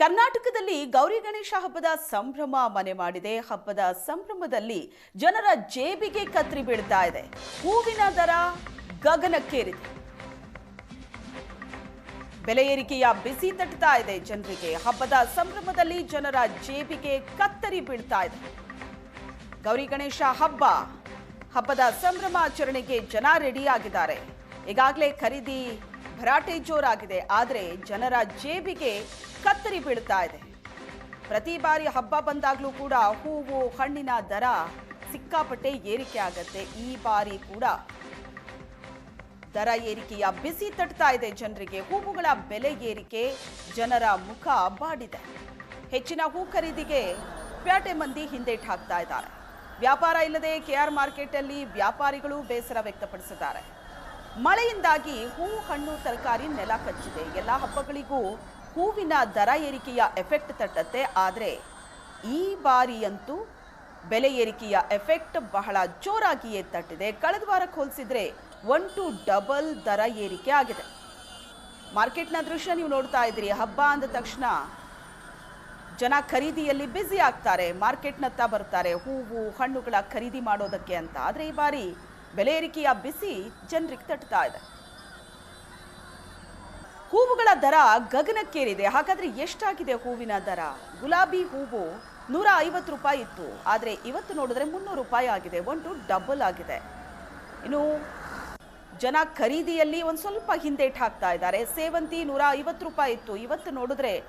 ಕರ್ನಾಟಕದಲ್ಲಿ ಗೌರಿ ಗಣೇಶ ಹಬ್ಬದ ಸಂಭ್ರಮ ಮನೆ ಮಾಡಿದೆ. ಹಬ್ಬದ ಸಂಭ್ರಮದಲ್ಲಿ ಜನರ ಜೇಬಿಗೆ ಕತ್ರಿ ಬೀಳ್ತಾ ಇದೆ. ಹೂವಿನ ದರ ಗಗನಕ್ಕೇರಿದೆ. ಬೆಲೆ ಏರಿಕೆಯ ಬಿಸಿ ತಟ್ಟುತ್ತಾ ಇದೆ ಜನರಿಗೆ. ಹಬ್ಬದ ಸಂಭ್ರಮದಲ್ಲಿ ಜನರ ಜೇಬಿಗೆ ಕತ್ತರಿ ಬೀಳ್ತಾ ಇದೆ. ಗೌರಿ ಗಣೇಶ ಹಬ್ಬ, ಹಬ್ಬದ ಸಂಭ್ರಮಾಚರಣೆಗೆ ಜನ ರೆಡಿಯಾಗಿದ್ದಾರೆ. ಈಗಾಗಲೇ ಖರೀದಿ ಭರಾಟೆ ಜೋರಾಗಿದೆ, ಆದರೆ ಜನರ ಜೇಬಿಗೆ ಕತ್ತರಿ ಬೀಳ್ತಾ ಇದೆ. ಪ್ರತಿ ಬಾರಿ ಹಬ್ಬ ಬಂದಾಗಲೂ ಕೂಡ ಹೂವು, ಹಣ್ಣಿನ ದರ ಸಿಕ್ಕಾಪಟ್ಟೆ ಏರಿಕೆ ಆಗತ್ತೆ, ಈ ಬಾರಿ ಕೂಡ. ದರ ಏರಿಕೆಯ ಬಿಸಿ ತಟ್ತಾ ಇದೆ ಜನರಿಗೆ, ಹೂವುಗಳ ಬೆಲೆ ಏರಿಕೆ ಜನರ ಮುಖ ಬಾಡಿದೆ. ಹೆಚ್ಚಿನ ಹೂ ಖರೀದಿಗೆ ಪ್ಯಾಟೆ ಮಂದಿ ಹಿಂದೇಟ್ ಹಾಕ್ತಾ ಇದ್ದಾರೆ. ವ್ಯಾಪಾರ ಇಲ್ಲದೆ ಕೆಆರ್ ಮಾರ್ಕೆಟಲ್ಲಿ ವ್ಯಾಪಾರಿಗಳು ಬೇಸರ ವ್ಯಕ್ತಪಡಿಸಿದ್ದಾರೆ. ಮಳೆಯಿಂದಾಗಿ ಹೂ, ಹಣ್ಣು, ತರಕಾರಿ ನೆಲ ಕಚ್ಚಿದೆ. ಎಲ್ಲ ಹಬ್ಬಗಳಿಗೂ ಹೂವಿನ ದರ ಏರಿಕೆಯ ಎಫೆಕ್ಟ್ ತಟ್ಟತ್ತೆ. ಆದರೆ ಈ ಬಾರಿಯಂತೂ ಬೆಲೆ ಏರಿಕೆಯ ಎಫೆಕ್ಟ್ ಬಹಳ ಜೋರಾಗಿಯೇ ತಟ್ಟಿದೆ. ಕಳೆದ ವಾರಕ್ಕೆ ಹೋಲಿಸಿದ್ರೆ ಒನ್ ಟು ಡಬಲ್ ದರ ಏರಿಕೆ ಆಗಿದೆ. ಮಾರ್ಕೆಟ್ನ ದೃಶ್ಯ ನೀವು ನೋಡ್ತಾ ಇದ್ದೀರಿ. ಹಬ್ಬ ಅಂದ ತಕ್ಷಣ ಜನ ಖರೀದಿಯಲ್ಲಿ ಬ್ಯುಸಿ ಆಗ್ತಾರೆ. ಮಾರ್ಕೆಟ್ನತ್ತ ಬರ್ತಾರೆ. ಹೂವು, ಹಣ್ಣುಗಳ ಖರೀದಿ ಮಾಡೋದಕ್ಕೆ ಅಂತ. ಆದರೆ ಈ ಬಾರಿ ಬೆಲೆ ಏರಿಕೆಯ ಬಿಸಿ ಜನರಿಗೆ ತಟ್ತಾ ಇದೆ. ಹೂವುಗಳ ದರ ಗಗನಕ್ಕೇರಿದೆ. ಹಾಗಾದ್ರೆ ಎಷ್ಟಾಗಿದೆ ಹೂವಿನ ದರ? ಗುಲಾಬಿ ಹೂವು ನೂರ ಐವತ್ತು ರೂಪಾಯಿ ಇತ್ತು. ಆದರೆ ಇವತ್ತು ನೋಡಿದ್ರೆ ಮುನ್ನೂರು ರೂಪಾಯಿ ಆಗಿದೆ. ಒಂದು ಡಬಲ್ ಆಗಿದೆ. ಇನ್ನು ಜನ ಖರೀದಿಯಲ್ಲಿ ಒಂದು ಸ್ವಲ್ಪ ಹಿಂದೇಟ್ ಹಾಕ್ತಾ ಇದ್ದಾರೆ. ಸೇವಂತಿ ನೂರ ಐವತ್ತು ರೂಪಾಯಿ ಇತ್ತು. ಇವತ್ತು ನೋಡಿದ್ರೆ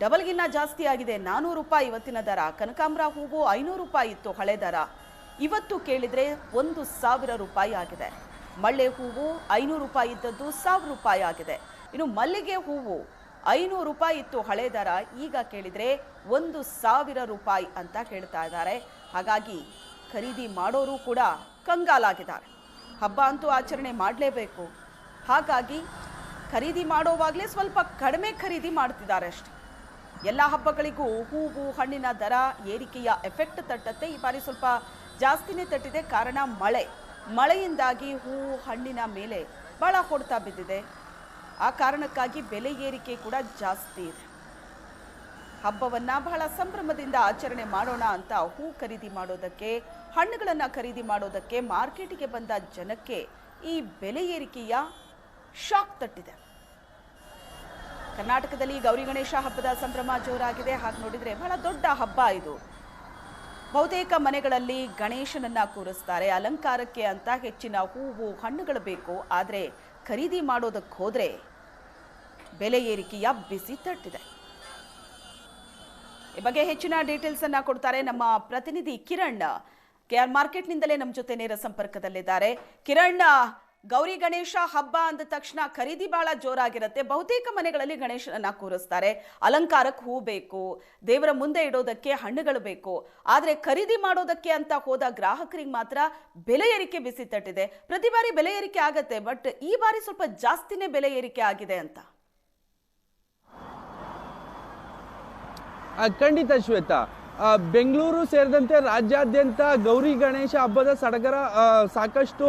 ಡಬಲ್ಗಿನ್ನ ಜಾಸ್ತಿ ಆಗಿದೆ. ನಾನೂರು ರೂಪಾಯಿ ಇವತ್ತಿನ ದರ. ಕನಕಾಂಬ್ರ ಹೂವು ಐನೂರು ರೂಪಾಯಿ ಇತ್ತು ಹಳೆ ದರ. ಇವತ್ತು ಕೇಳಿದರೆ ಒಂದು ಸಾವಿರ ರೂಪಾಯಿ ಆಗಿದೆ. ಮಳ್ಳೆ ಹೂವು ಐನೂರು ರೂಪಾಯಿ ಇದ್ದದ್ದು ಸಾವಿರ ರೂಪಾಯಿ ಆಗಿದೆ. ಇನ್ನು ಮಲ್ಲಿಗೆ ಹೂವು ಐನೂರು ರೂಪಾಯಿ ಇತ್ತು ಹಳೆ ದರ, ಈಗ ಕೇಳಿದರೆ ಒಂದು ಸಾವಿರ ರೂಪಾಯಿ ಅಂತ ಹೇಳ್ತಾ ಇದ್ದಾರೆ. ಹಾಗಾಗಿ ಖರೀದಿ ಮಾಡೋರು ಕೂಡ ಕಂಗಾಲಾಗಿದ್ದಾರೆ. ಹಬ್ಬ ಅಂತೂ ಆಚರಣೆ ಮಾಡಲೇಬೇಕು. ಹಾಗಾಗಿ ಖರೀದಿ ಮಾಡೋವಾಗಲೇ ಸ್ವಲ್ಪ ಕಡಿಮೆ ಖರೀದಿ ಮಾಡ್ತಿದ್ದಾರೆ ಅಷ್ಟೆ. ಎಲ್ಲ ಹಬ್ಬಗಳಿಗೂ ಹೂವು, ಹಣ್ಣಿನ ದರ, ಏರಿಕೆಯ ಎಫೆಕ್ಟ್ ತಟ್ಟತ್ತೆ ಈ ಬಾರಿ ಸ್ವಲ್ಪ ಜಾಸ್ತಿನೇ ತಟ್ಟಿದೆ ಕಾರಣ ಮಳೆ. ಮಳೆಯಿಂದಾಗಿ ಹೂವು ಹಣ್ಣಿನ ಮೇಲೆ ಬಹಳ ಹೊಡ್ತಾ ಬಿದ್ದಿದೆ. ಆ ಕಾರಣಕ್ಕಾಗಿ ಬೆಲೆ ಏರಿಕೆ ಕೂಡ ಜಾಸ್ತಿ ಇದೆ. ಹಬ್ಬವನ್ನ ಬಹಳ ಸಂಭ್ರಮದಿಂದ ಆಚರಣೆ ಮಾಡೋಣ ಅಂತ ಹೂ ಖರೀದಿ ಮಾಡೋದಕ್ಕೆ, ಹಣ್ಣುಗಳನ್ನು ಖರೀದಿ ಮಾಡೋದಕ್ಕೆ ಮಾರ್ಕೆಟಿಗೆ ಬಂದ ಜನಕ್ಕೆ ಈ ಬೆಲೆ ಏರಿಕೆಯ ಶಾಕ್ ತಟ್ಟಿದೆ. ಕರ್ನಾಟಕದಲ್ಲಿ ಗೌರಿ ಗಣೇಶ ಹಬ್ಬದ ಸಂಭ್ರಮ ಜೋರಾಗಿದೆ. ಹಾಗೆ ನೋಡಿದ್ರೆ ಬಹಳ ದೊಡ್ಡ ಹಬ್ಬ ಇದು. ಬಹುತೇಕ ಮನೆಗಳಲ್ಲಿ ಗಣೇಶನನ್ನ ಕೂರಿಸ್ತಾರೆ. ಅಲಂಕಾರಕ್ಕೆ ಅಂತ ಹೆಚ್ಚಿನ ಹೂವು, ಹಣ್ಣುಗಳು ಬೇಕು. ಆದರೆ ಖರೀದಿ ಮಾಡೋದಕ್ಕೆ ಹೋದರೆ ಬೆಲೆ ಏರಿಕೆಯ ಬಿಸಿ ತಟ್ಟಿದೆ. ಈ ಬಗ್ಗೆ ಹೆಚ್ಚಿನ ಡೀಟೇಲ್ಸ್ ಅನ್ನ ಕೊಡ್ತಾರೆ ನಮ್ಮ ಪ್ರತಿನಿಧಿ ಕಿರಣ್. ಕೆಆರ್ ಮಾರ್ಕೆಟ್ನಿಂದಲೇ ನಮ್ಮ ಜೊತೆ ನೇರ ಸಂಪರ್ಕದಲ್ಲಿದ್ದಾರೆ. ಕಿರಣ್ ಗೌರಿ ಗಣೇಶ ಹಬ್ಬ ಅಂದ ತಕ್ಷಣ ಖರೀದಿ ಬಹಳ ಜೋರಾಗಿರುತ್ತೆ. ಬಹುತೇಕ ಮನೆಗಳಲ್ಲಿ ಗಣೇಶನನ್ನ ಕೂರಿಸ್ತಾರೆ. ಅಲಂಕಾರಕ್ಕೆ ಹೂ ಬೇಕು, ದೇವರ ಮುಂದೆ ಇಡೋದಕ್ಕೆ ಹಣ್ಣುಗಳು ಬೇಕು. ಆದರೆ ಖರೀದಿ ಮಾಡೋದಕ್ಕೆ ಅಂತ ಹೋದ ಗ್ರಾಹಕರಿಗೆ ಮಾತ್ರ ಬೆಲೆ ಏರಿಕೆ ಬಿಸಿ ತಟ್ಟಿದೆ. ಪ್ರತಿ ಬಾರಿ ಬೆಲೆ ಏರಿಕೆ ಆಗತ್ತೆ, ಬಟ್ ಈ ಬಾರಿ ಸ್ವಲ್ಪ ಜಾಸ್ತಿನೇ ಬೆಲೆ ಏರಿಕೆ ಆಗಿದೆ ಅಂತ. ಖಂಡಿತ ಶ್ವೇತಾ ಬೆಂಗಳೂರು ಸೇರಿದಂತೆ ರಾಜ್ಯಾದ್ಯಂತ ಗೌರಿ ಗಣೇಶ ಹಬ್ಬದ ಸಡಗರ ಸಾಕಷ್ಟು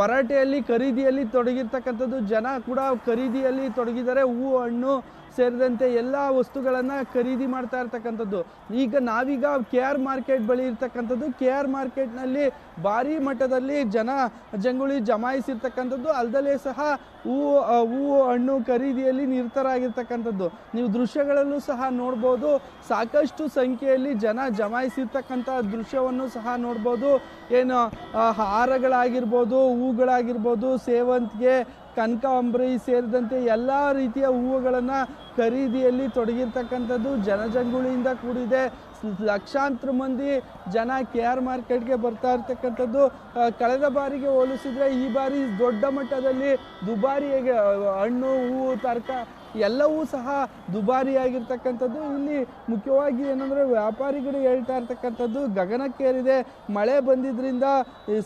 ಭರಾಟೆಯಲ್ಲಿ, ಖರೀದಿಯಲ್ಲಿ ತೊಡಗಿರ್ತಕ್ಕಂಥದ್ದು ಜನ ಕೂಡ ಖರೀದಿಯಲ್ಲಿ ತೊಡಗಿದ್ದಾರೆ. ಹೂವು, ಹಣ್ಣು ಸೇರಿದಂತೆ ಎಲ್ಲ ವಸ್ತುಗಳನ್ನು ಖರೀದಿ ಮಾಡ್ತಾ ಇರ್ತಕ್ಕಂಥದ್ದು. ಈಗ ನಾವೀಗ ಕೆ ಆರ್ ಮಾರ್ಕೆಟ್ ಬಳಿ ಇರ್ತಕ್ಕಂಥದ್ದು ಕೆ ಆರ್ ಮಾರ್ಕೆಟ್ನಲ್ಲಿ ಭಾರಿ ಮಟ್ಟದಲ್ಲಿ ಜನ ಜಂಗುಳಿ ಜಮಾಯಿಸಿರ್ತಕ್ಕಂಥದ್ದು. ಅಲ್ಲದಲ್ಲೇ ಸಹ ಹೂವು ಹೂವು ಹಣ್ಣು ಖರೀದಿಯಲ್ಲಿ ನಿರತರಾಗಿರ್ತಕ್ಕಂಥದ್ದು. ನೀವು ದೃಶ್ಯಗಳಲ್ಲೂ ಸಹ ನೋಡ್ಬೋದು. ಸಾಕಷ್ಟು ಸಂಖ್ಯೆಯಲ್ಲಿ ಜನ ಜಮಾಯಿಸಿರ್ತಕ್ಕಂಥ ದೃಶ್ಯವನ್ನು ಸಹ ನೋಡ್ಬೋದು. ಏನು ಹಾರಗಳಾಗಿರ್ಬೋದು, ಹೂಗಳಾಗಿರ್ಬೋದು, ಸೇವಂತಿಗೆ ಕನಕಾಂಬರಿ ಸೇರಿದಂತೆ ಎಲ್ಲ ರೀತಿಯ ಹೂವುಗಳನ್ನು ಖರೀದಿಯಲ್ಲಿ ತೊಡಗಿರ್ತಕ್ಕಂಥದ್ದು ಜನಜಂಗುಳಿಯಿಂದ ಕೂಡಿದೆ. ಲಕ್ಷಾಂತರ ಮಂದಿ ಜನ ಕೆ ಆರ್ ಮಾರ್ಕೆಟ್ಗೆ ಬರ್ತಾ ಇರ್ತಕ್ಕಂಥದ್ದು. ಕಳೆದ ಬಾರಿಗೆ ಹೋಲಿಸಿದ್ರೆ ಈ ಬಾರಿ ದೊಡ್ಡ ಮಟ್ಟದಲ್ಲಿ ದುಬಾರಿಯಾಗಿ ಹಣ್ಣು, ಹೂವು ತರಕಾರಿ ಎಲ್ಲವೂ ಸಹ ದುಬಾರಿಯಾಗಿರ್ತಕ್ಕಂಥದ್ದು. ಇಲ್ಲಿ ಮುಖ್ಯವಾಗಿ ಏನಂದರೆ ವ್ಯಾಪಾರಿಗಳು ಹೇಳ್ತಾ ಇರ್ತಕ್ಕಂಥದ್ದು, ಗಗನಕ್ಕೇರಿದೆ, ಮಳೆ ಬಂದಿದ್ದರಿಂದ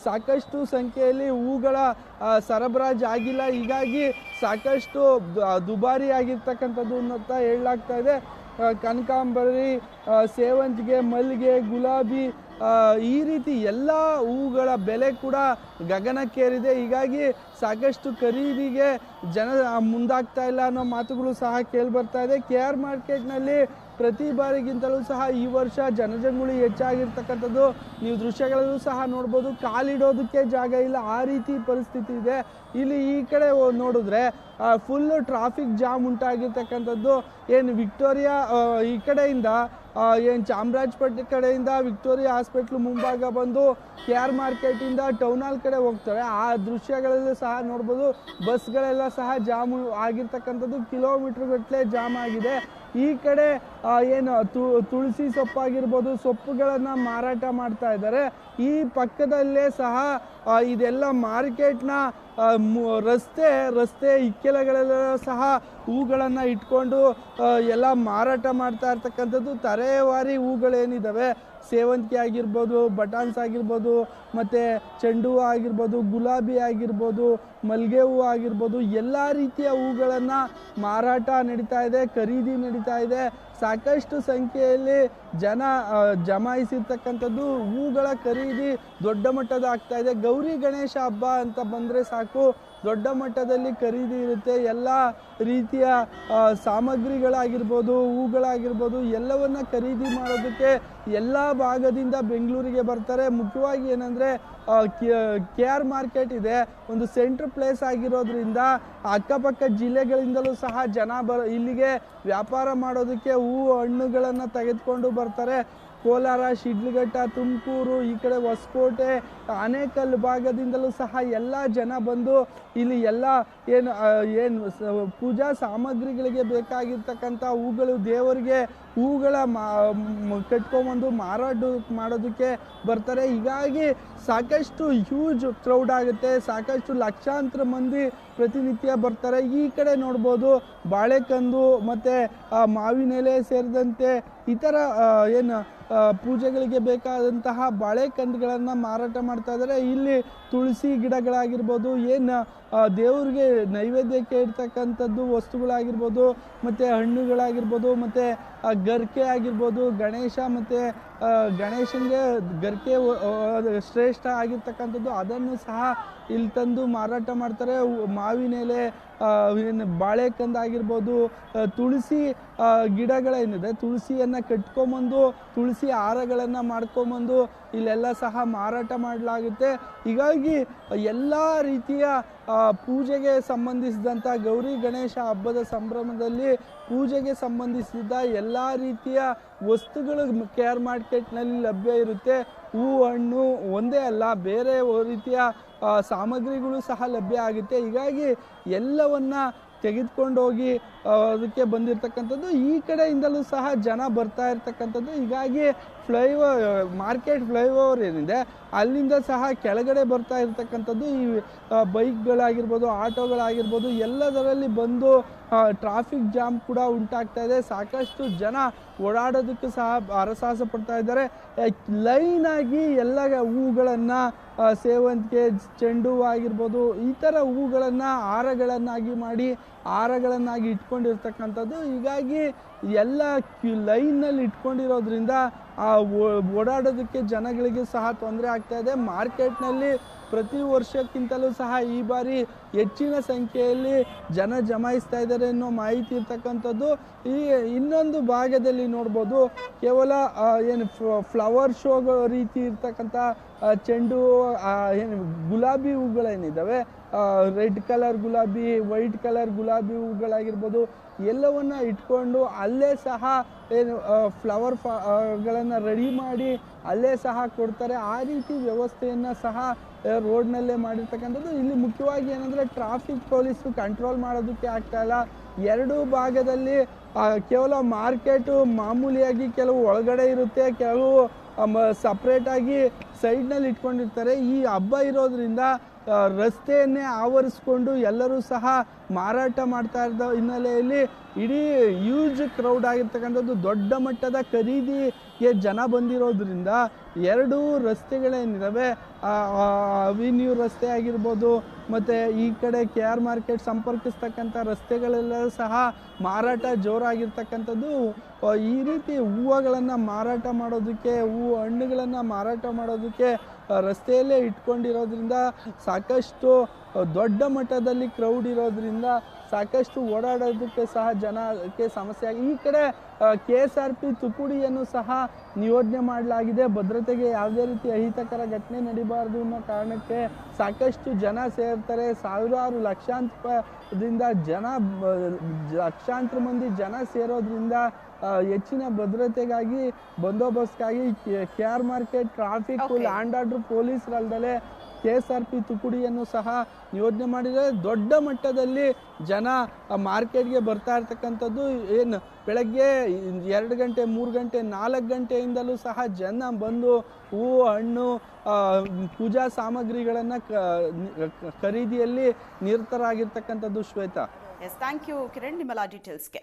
ಸಾಕಷ್ಟು ಸಂಖ್ಯೆಯಲ್ಲಿ ಹೂಗಳ ಸರಬರಾಜು ಆಗಿಲ್ಲ. ಹೀಗಾಗಿ ಸಾಕಷ್ಟು ದುಬಾರಿ ಆಗಿರ್ತಕ್ಕಂಥದ್ದು ಅಂತ ಹೇಳಲಾಗ್ತಾ ಇದೆ. ಕನಕಾಂಬರಿ ಸೇವಂತಿಗೆ, ಮಲ್ಲಿಗೆ, ಗುಲಾಬಿ ಈ ರೀತಿ ಎಲ್ಲ ಹೂಗಳ ಬೆಲೆ ಕೂಡ ಗಗನಕ್ಕೇರಿದೆ. ಹೀಗಾಗಿ ಸಾಕಷ್ಟು ಖರೀದಿಗೆ ಜನ ಮುಂದಾಗ್ತಾ ಇಲ್ಲ ಅನ್ನೋ ಮಾತುಗಳು ಸಹ ಕೇಳಿ ಬರ್ತಾ ಇದೆ. ಕೆ ಆರ್ ಮಾರ್ಕೆಟ್ನಲ್ಲಿ ಪ್ರತಿ ಬಾರಿಗಿಂತಲೂ ಸಹ ಈ ವರ್ಷ ಜನಜಂಗುಳಿ ಹೆಚ್ಚಾಗಿರ್ತಕ್ಕಂಥದ್ದು ನೀವು ದೃಶ್ಯಗಳಲ್ಲೂ ಸಹ ನೋಡ್ಬೋದು. ಕಾಲಿಡೋದಕ್ಕೆ ಜಾಗ ಇಲ್ಲ. ಆ ರೀತಿ ಪರಿಸ್ಥಿತಿ ಇದೆ. ಇಲ್ಲಿ ಈ ಕಡೆ ನೋಡಿದ್ರೆ ಫುಲ್ ಟ್ರಾಫಿಕ್ ಜಾಮ್ ಉಂಟಾಗಿರ್ತಕ್ಕಂಥದ್ದು. ಏನು ವಿಕ್ಟೋರಿಯಾ ಈ ಕಡೆಯಿಂದ ಏನು ಚಾಮರಾಜಪೇಟೆ ಕಡೆಯಿಂದ ವಿಕ್ಟೋರಿಯಾ ಹಾಸ್ಪಿಟ್ಲ್ ಮುಂಭಾಗ ಬಂದು ಕೆ ಆರ್ ಮಾರ್ಕೆಟಿಂದ ಟೌನ್ ಹಾಲ್ ಕಡೆ ಹೋಗ್ತಾರೆ. ಆ ದೃಶ್ಯಗಳಲ್ಲೂ ಸಹ ನೋಡ್ಬೋದು ಬಸ್ಗಳೆಲ್ಲ ಸಹ ಜಾಮು ಆಗಿರ್ತಕ್ಕಂಥದ್ದು ಕಿಲೋಮೀಟರ್ ಗಟ್ಟಲೆ ಜಾಮ್ ಆಗಿದೆ. ಈ ಕಡೆ ಏನು ತುಳಸಿ ಸೊಪ್ಪಾಗಿರ್ಬೋದು, ಸೊಪ್ಪುಗಳನ್ನು ಮಾರಾಟ ಮಾಡ್ತಾ ಇದ್ದಾರೆ. ಈ ಪಕ್ಕದಲ್ಲೇ ಸಹ ಇದೆಲ್ಲ ಮಾರ್ಕೆಟ್ನ ರಸ್ತೆ ರಸ್ತೆ ಇಕ್ಕೆಲಗಳೆಲ್ಲ ಸಹ ಹೂಗಳನ್ನು ಇಟ್ಕೊಂಡು ಎಲ್ಲ ಮಾರಾಟ ಮಾಡ್ತಾ ಇರ್ತಕ್ಕಂಥದ್ದು ತರೇವಾರಿ ಹೂಗಳೇನಿದ್ದಾವೆ ಸೇವಂತಿಗೆ ಆಗಿರ್ಬೋದು, ಬಟಾನ್ಸ್ ಆಗಿರ್ಬೋದು, ಮತ್ತು ಚೆಂಡು ಹೂವು ಆಗಿರ್ಬೋದು, ಗುಲಾಬಿ ಆಗಿರ್ಬೋದು, ಮಲ್ಲಿಗೆ ಹೂವು ಆಗಿರ್ಬೋದು, ಎಲ್ಲ ರೀತಿಯ ಹೂಗಳನ್ನು ಮಾರಾಟ ನಡೀತಾ ಇದೆ, ಖರೀದಿ ನಡೀತಾ ಇದೆ. ಸಾಕಷ್ಟು ಸಂಖ್ಯೆಯಲ್ಲಿ ಜನ ಜಮಾಯಿಸಿರ್ತಕ್ಕಂಥದ್ದು ಹೂಗಳ ಖರೀದಿ ದೊಡ್ಡ ಮಟ್ಟದ ಆಗ್ತಾ ಇದೆ. ಗೌರಿ ಗಣೇಶ ಹಬ್ಬ ಅಂತ ಬಂದರೆ ಸಾಕು, ದೊಡ್ಡ ಮಟ್ಟದಲ್ಲಿ ಖರೀದಿ ಇರುತ್ತೆ. ಎಲ್ಲ ರೀತಿಯ ಸಾಮಗ್ರಿಗಳಾಗಿರ್ಬೋದು, ಹೂಗಳಾಗಿರ್ಬೋದು, ಎಲ್ಲವನ್ನ ಖರೀದಿ ಮಾಡೋದಕ್ಕೆ ಎಲ್ಲ ಭಾಗದಿಂದ ಬೆಂಗಳೂರಿಗೆ ಬರ್ತಾರೆ. ಮುಖ್ಯವಾಗಿ ಏನಂದರೆ ಕೆ ಆರ್ ಮಾರ್ಕೆಟ್ ಇದೆ. ಒಂದು ಸೆಂಟ್ರ್ ಪ್ಲೇಸ್ ಆಗಿರೋದ್ರಿಂದ ಅಕ್ಕಪಕ್ಕ ಜಿಲ್ಲೆಗಳಿಂದಲೂ ಸಹ ಜನ ಬ ಇಲ್ಲಿಗೆ ವ್ಯಾಪಾರ ಮಾಡೋದಕ್ಕೆ ಹೂವು ಹಣ್ಣುಗಳನ್ನು ತೆಗೆದುಕೊಂಡು ಬರ್ತಾರೆ. ಕೋಲಾರ, ಶಿಡ್ಲಘಟ್ಟ, ತುಮಕೂರು, ಈ ಕಡೆ ಹೊಸಕೋಟೆ, ಆನೇಕಲ್ ಭಾಗದಿಂದಲೂ ಸಹ ಎಲ್ಲ ಜನ ಬಂದು ಇಲ್ಲಿ ಎಲ್ಲ ಏನು ಏನು ಪೂಜಾ ಸಾಮಗ್ರಿಗಳಿಗೆ ಬೇಕಾಗಿರ್ತಕ್ಕಂಥ ಹೂಗಳು, ದೇವರಿಗೆ ಹೂಗಳ ಮಾ ಕಟ್ಕೊಂಬಂದು ಮಾರಾಟ ಮಾಡೋದಕ್ಕೆ ಬರ್ತಾರೆ. ಹೀಗಾಗಿ ಸಾಕಷ್ಟು ಹ್ಯೂಜ್ ಕ್ರೌಡ್ ಆಗುತ್ತೆ. ಸಾಕಷ್ಟು ಲಕ್ಷಾಂತರ ಮಂದಿ ಪ್ರತಿನಿತ್ಯ ಬರ್ತಾರೆ. ಈ ಕಡೆ ನೋಡ್ಬೋದು ಬಾಳೆಕಂದು ಮತ್ತು ಮಾವಿನೆಲೆ ಸೇರಿದಂತೆ ಇತರ ಏನು ಪೂಜೆಗಳಿಗೆ ಬೇಕಾದಂತಹ ಬಾಳೆಕಂದುಗಳನ್ನು ಮಾರಾಟ ಮಾಡ್ತಾ ಇದ್ದಾರೆ. ಇಲ್ಲಿ ತುಳಸಿ ಗಿಡಗಳಾಗಿರ್ಬೋದು, ಏನು ದೇವ್ರಿಗೆ ನೈವೇದ್ಯಕ್ಕೆ ಇರ್ತಕ್ಕಂಥದ್ದು ವಸ್ತುಗಳಾಗಿರ್ಬೋದು, ಮತ್ತು ಹಣ್ಣುಗಳಾಗಿರ್ಬೋದು, ಮತ್ತು ಗರ್ಕೆ ಆಗಿರ್ಬೋದು, ಗಣೇಶ ಮತ್ತು ಗಣೇಶನಿಗೆ ಗರ್ಕೆ ಶ್ರೇಷ್ಠ ಆಗಿರ್ತಕ್ಕಂಥದ್ದು, ಅದನ್ನು ಸಹ ಇಲ್ಲಿ ತಂದು ಮಾರಾಟ ಮಾಡ್ತಾರೆ. ಮಾವಿನ ಎಲೆ ಏನು ಬಾಳೆಕಂದ ಆಗಿರ್ಬೋದು ತುಳಸಿ ಗಿಡಗಳೇನಿದೆ ತುಳಸಿಯನ್ನು ಕಟ್ಕೊಂಬಂದು, ತುಳಸಿ ಹಾರಗಳನ್ನು ಮಾಡ್ಕೊಂಬಂದು, ಇಲ್ಲೆಲ್ಲ ಸಹ ಮಾರಾಟ ಮಾಡಲಾಗುತ್ತೆ. ಹೀಗಾಗಿ ಎಲ್ಲ ರೀತಿಯ ಪೂಜೆಗೆ ಸಂಬಂಧಿಸಿದಂಥ ಗೌರಿ ಗಣೇಶ ಹಬ್ಬದ ಸಂಭ್ರಮದಲ್ಲಿ ಪೂಜೆಗೆ ಸಂಬಂಧಿಸಿದ ಎಲ್ಲ ರೀತಿಯ ವಸ್ತುಗಳು ಕೇರ್ ಮಾರ್ಕೆಟ್ನಲ್ಲಿ ಲಭ್ಯ ಇರುತ್ತೆ. ಹೂವು, ಹಣ್ಣು ಒಂದೇ ಅಲ್ಲ, ಬೇರೆ ರೀತಿಯ ಸಾಮಗ್ರಿಗಳು ಸಹ ಲಭ್ಯ ಆಗುತ್ತೆ. ಹೀಗಾಗಿ ಎಲ್ಲವನ್ನ ತೆಗೆದುಕೊಂಡು ಹೋಗಿ ಅದಕ್ಕೆ ಬಂದಿರತಕ್ಕಂಥದ್ದು. ಈ ಕಡೆಯಿಂದಲೂ ಸಹ ಜನ ಬರ್ತಾ ಇರ್ತಕ್ಕಂಥದ್ದು. ಹೀಗಾಗಿ ಫ್ಲೈಓ ಮಾರ್ಕೆಟ್ ಫ್ಲೈಓವರ್ ಏನಿದೆ, ಅಲ್ಲಿಂದ ಸಹ ಕೆಳಗಡೆ ಬರ್ತಾ ಇರ್ತಕ್ಕಂಥದ್ದು. ಈ ಬೈಕ್ಗಳಾಗಿರ್ಬೋದು, ಆಟೋಗಳಾಗಿರ್ಬೋದು, ಎಲ್ಲದರಲ್ಲಿ ಬಂದು ಟ್ರಾಫಿಕ್ ಜಾಮ್ ಕೂಡ ಉಂಟಾಗ್ತಾ ಇದೆ. ಸಾಕಷ್ಟು ಜನ ಓಡಾಡೋದಕ್ಕೂ ಸಹ ಹರಸಾಹಸ ಪಡ್ತಾ ಇದ್ದಾರೆ. ಲೈನ್ ಆಗಿ ಎಲ್ಲ ಹೂಗಳನ್ನು ಸೇವಂತಿಗೆ, ಚೆಂಡು ಹೂವು ಆಗಿರ್ಬೋದು, ಈ ಥರ ಹೂಗಳನ್ನು ಹಾರಗಳನ್ನಾಗಿ ಮಾಡಿ ಹಾರಗಳನ್ನಾಗಿ ಇಟ್ಕೊಂಡಿರ್ತಕ್ಕಂಥದ್ದು. ಹೀಗಾಗಿ ಎಲ್ಲ ಲೈನಲ್ಲಿ ಇಟ್ಕೊಂಡಿರೋದ್ರಿಂದ ಆ ಓಡಾಡೋದಕ್ಕೆ ಜನಗಳಿಗೆ ಸಹ ತೊಂದರೆ ಆಗ್ತಾ ಇದೆ. ಮಾರ್ಕೆಟ್ನಲ್ಲಿ ಪ್ರತಿ ವರ್ಷಕ್ಕಿಂತಲೂ ಸಹ ಈ ಬಾರಿ ಹೆಚ್ಚಿನ ಸಂಖ್ಯೆಯಲ್ಲಿ ಜನ ಜಮಾಯಿಸ್ತಾ ಇದ್ದಾರೆ ಅನ್ನೋ ಮಾಹಿತಿ ಇರ್ತಕ್ಕಂಥದ್ದು. ಈ ಇನ್ನೊಂದು ಭಾಗದಲ್ಲಿ ನೋಡ್ಬೋದು, ಕೇವಲ ಏನು ಫ್ಲವರ್ ಶೋ ರೀತಿ ಇರ್ತಕ್ಕಂಥ ಚೆಂಡು ಏನು ಗುಲಾಬಿ ಹೂಗಳೇನಿದ್ದಾವೆ ರೆಡ್ ಕಲರ್ ಗುಲಾಬಿ, ವೈಟ್ ಕಲರ್ ಗುಲಾಬಿ ಹೂಗಳಾಗಿರ್ಬೋದು, ಎಲ್ಲವನ್ನು ಇಟ್ಕೊಂಡು ಅಲ್ಲೇ ಸಹ ಏನು ಫ್ಲವರ್ಗಳನ್ನು ರೆಡಿ ಮಾಡಿ ಅಲ್ಲೇ ಸಹ ಕೊಡ್ತಾರೆ. ಆ ರೀತಿ ವ್ಯವಸ್ಥೆಯನ್ನು ಸಹ ರೋಡ್ನಲ್ಲೇ ಮಾಡಿರ್ತಕ್ಕಂಥದ್ದು. ಇಲ್ಲಿ ಮುಖ್ಯವಾಗಿ ಏನಂದರೆ ಟ್ರಾಫಿಕ್ ಪೊಲೀಸು ಕಂಟ್ರೋಲ್ ಮಾಡೋದಕ್ಕೆ ಆಗ್ತಾಯಿಲ್ಲ ಎರಡೂ ಭಾಗದಲ್ಲಿ ಕೇವಲ ಮಾರ್ಕೆಟು ಮಾಮೂಲಿಯಾಗಿ ಕೆಲವು ಒಳಗಡೆ ಇರುತ್ತೆ, ಕೆಲವು ಸಪ್ರೇಟಾಗಿ ಸೈಡ್ನಲ್ಲಿ ಇಟ್ಕೊಂಡಿರ್ತಾರೆ. ಈ ಹಬ್ಬ ಇರೋದ್ರಿಂದ ರಸ್ತೆಯನ್ನೇ ಆವರಿಸ್ಕೊಂಡು ಎಲ್ಲರೂ ಸಹ ಮಾರಾಟ ಮಾಡ್ತಾ ಇದ್ದ ಹಿನ್ನೆಲೆಯಲ್ಲಿ ಇಡೀ ಹ್ಯೂಜ್ ಕ್ರೌಡ್ ಆಗಿರ್ತಕ್ಕಂಥದ್ದು ದೊಡ್ಡ ಮಟ್ಟದ ಖರೀದಿಗೆ ಜನ ಬಂದಿರೋದ್ರಿಂದ ಎರಡು ರಸ್ತೆಗಳೇನಿದ್ದಾವೆ ಅವಿನ್ಯೂ ರಸ್ತೆ ಆಗಿರ್ಬೋದು, ಮತ್ತು ಈ ಕಡೆ ಕೆ ಆರ್ ಮಾರ್ಕೆಟ್ ಸಂಪರ್ಕಿಸ್ತಕ್ಕಂಥ ರಸ್ತೆಗಳೆಲ್ಲ ಸಹ ಮಾರಾಟ ಜೋರಾಗಿರ್ತಕ್ಕಂಥದ್ದು. ಈ ರೀತಿ ಹೂವುಗಳನ್ನು ಮಾರಾಟ ಮಾಡೋದಕ್ಕೆ ಹೂವು ಹಣ್ಣುಗಳನ್ನು ಮಾರಾಟ ಮಾಡೋದಕ್ಕೆ ರಸ್ತೆಯಲ್ಲೇ ಇಟ್ಕೊಂಡಿರೋದ್ರಿಂದ ಸಾಕಷ್ಟು ದೊಡ್ಡ ಮಟ್ಟದಲ್ಲಿ ಕ್ರೌಡ್ ಇರೋದ್ರಿಂದ ಸಾಕಷ್ಟು ಓಡಾಡೋದಕ್ಕೆ ಸಹ ಜನಕ್ಕೆ ಸಮಸ್ಯೆ ಆಗಿ ಈ ಕಡೆ ಕೆ ಎಸ್ ಆರ್ ಪಿ ತುಕುಡಿಯನ್ನು ಸಹ ನಿಯೋಜನೆ ಮಾಡಲಾಗಿದೆ ಭದ್ರತೆಗೆ ಯಾವುದೇ ರೀತಿ ಅಹಿತಕರ ಘಟನೆ ನಡೀಬಾರ್ದು ಅನ್ನೋ ಕಾರಣಕ್ಕೆ ಸಾಕಷ್ಟು ಜನ ಸೇರ್ತಾರೆ ಸಾವಿರಾರು ಲಕ್ಷಾಂತರದಿಂದ ಜನ ಲಕ್ಷಾಂತರ ಮಂದಿ ಜನ ಸೇರೋದ್ರಿಂದ ಹೆಚ್ಚಿನ ಭದ್ರತೆಗಾಗಿ ಬಂದೋಬಸ್ತ್ಗಾಗಿ K R market traffic. Law and order ಪೊಲೀಸರಲ್ದಲೆ K S R P ತುಕುಡಿಯನ್ನು ಸಹ ನಿಯೋಜನೆ ಮಾಡಿದರೆ ದೊಡ್ಡ ಮಟ್ಟದಲ್ಲಿ ಜನ ಮಾರ್ಕೆಟ್ಗೆ ಬರ್ತಾ ಇರ್ತಕ್ಕಂಥದ್ದು. ಏನು ಬೆಳಗ್ಗೆ ಎರಡು ಗಂಟೆ, ಮೂರು ಗಂಟೆ, ನಾಲ್ಕು ಗಂಟೆಯಿಂದಲೂ ಸಹ ಜನ ಬಂದು ಹೂವು, ಹಣ್ಣು ಪೂಜಾ ಸಾಮಗ್ರಿಗಳನ್ನು ಖರೀದಿಯಲ್ಲಿ ನಿರತರಾಗಿರ್ತಕ್ಕಂಥದ್ದು Shweta. Yes thank you Kiran ನಿಮ್ಮಲ್ಲ ಡೀಟೇಲ್ಸ್ಗೆ